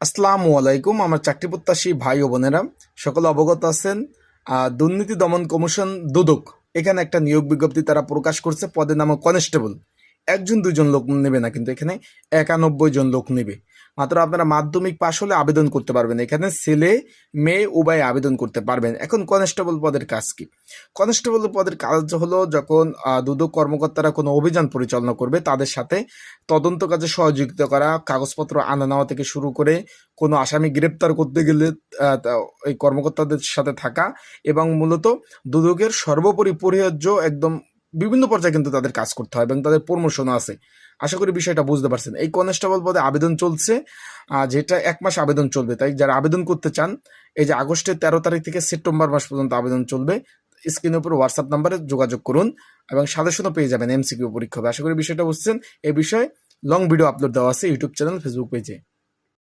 আসসালামু আলাইকুম, আমার চাকরি প্রত্যাশী ভাই ও বোনেরা। সকলে অবগত আছেন দুর্নীতি দমন কমিশন দুদক। এখানে একটা নিয়োগ বিজ্ঞপ্তি তারা প্রকাশ করছে, পদের নাম কনস্টেবল। একজন, দুজন লোক নেবে না, কিন্তু এখানে একানব্বই জন লোক নেবে। মাত্র আপনারা মাধ্যমিক পাশ হলে আবেদন করতে পারবেন। এখানে ছেলে, মেয়ে, উভয় আবেদন করতে পারবেন। এখন কনস্টেবল পদের কাজ কি? কনস্টেবল পদের কাজ হলো যখন দুদক কর্মকর্তারা কোনো অভিযান পরিচালনা করবে, তাদের সাথে তদন্ত কাজে সহযোগিতা করা, কাগজপত্র আনা নেওয়া থেকে শুরু করে কোনো আসামি গ্রেপ্তার করতে গেলে ওই কর্মকর্তাদের সাথে থাকা এবং মূলত দুদকের সর্বোপরি পরিহার্য একদম বিভিন্ন পর্যায়ে কিন্তু তাদের কাজ করতে হয় এবং তাদের প্রমোশনও আছে। আশা করি বিষয়টা বুঝতে পারছেন। এই কনস্টেবল পদে আবেদন চলছে যেটা এক মাস আবেদন চলবে। তাই যারা আবেদন করতে চান, এই যে আগস্টের তেরো তারিখ থেকে সেপ্টেম্বর মাস পর্যন্ত আবেদন চলবে। স্ক্রিনের উপর হোয়াটসঅ্যাপ নাম্বারে যোগাযোগ করুন এবং সাজেশনও পেয়ে যাবেন এমসিকিউ পরীক্ষা হবে। আশা করি বিষয়টা বুঝছেন। এই বিষয়ে লং ভিডিও আপলোড দেওয়া আছে ইউটিউব চ্যানেল ফেসবুক পেজে